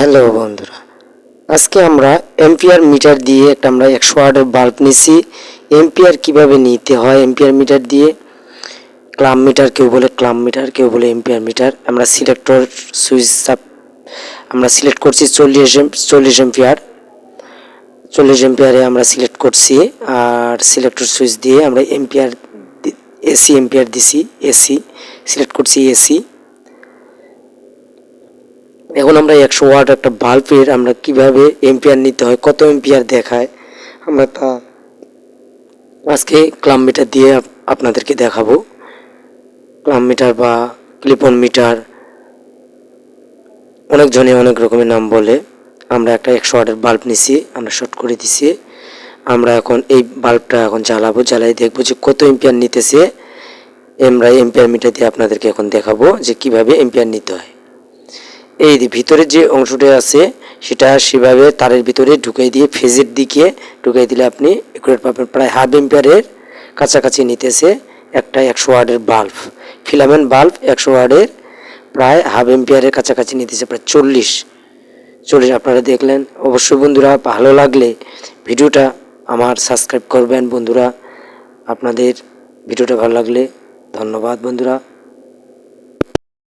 Hello বন্ধুরা, আজকে আমরা এম্পিয়ার মিটার দিয়ে একটা আমরা একশো ওয়াটের বাল্ব নিছি। এম্পিয়ার কীভাবে নিতে হয়? এম্পিয়ার মিটার দিয়ে ক্লাম মিটার কেউ বলে ক্লাম মিটার কেউ বলে এম্পিয়ার মিটার আমরা সিলেক্টর সুইচ সাপ আমরা সিলেক্ট করছি চল্লিশ চল্লিশ এম্পিয়ার চল্লিশ এম্পিয়ারে আমরা সিলেক্ট করছি আর সিলেক্টর সুইচ দিয়ে আমরা এম্পিয়ার এসি এম্পিয়ার দিছি এসি সিলেক্ট করছি এসি এখন আমরা একশো ওয়াট একটা বাল্বের আমরা কীভাবে এম্পিয়ার নিতে হয়, কত এম্পিয়ার দেখায়, আমরা তা আজকে ক্লাম মিটার দিয়ে আপ- আপনাদেরকে দেখাবো। ক্লাম মিটার বা ক্লিপন মিটার অনেকজনে অনেক রকমের নাম বলে। আমরা একটা একশো ওয়াটের বাল্ব নিছি, আমরা শর্ট করে দিছি। আমরা এখন এই বাল্বটা এখন জ্বালাবো, জ্বালাই দেখব যে কত এম্পিয়ার নিতেছে। আমরা এম্পিয়ার মিটার দিয়ে আপনাদেরকে এখন দেখাবো যে কীভাবে এম্পিয়ার নিতে হয়। এই ভিতরে যে অংশটা আছে, সেটা সেভাবে তারের ভিতরে ঢুকাই দিয়ে ফেজের দিকে ঢুকাই দিলে আপনি একুরেট পাবেন। প্রায় হাফ এম্পিয়ারের কাছাকাছি নিতেছে একটা একশো ওয়ার্ডের বাল্ব ফিলামেন্ট বাল্ব একশো ওয়ার্ডের প্রায় হাফ এম্পিয়ারের কাছাকাছি নিতেছে, প্রায় চল্লিশ। চল্লিশ আপনারা দেখলেন। অবশ্যই বন্ধুরা, ভালো লাগলে ভিডিওটা আমার সাবস্ক্রাইব করবেন। বন্ধুরা, আপনাদের ভিডিওটা ভালো লাগলে ধন্যবাদ বন্ধুরা।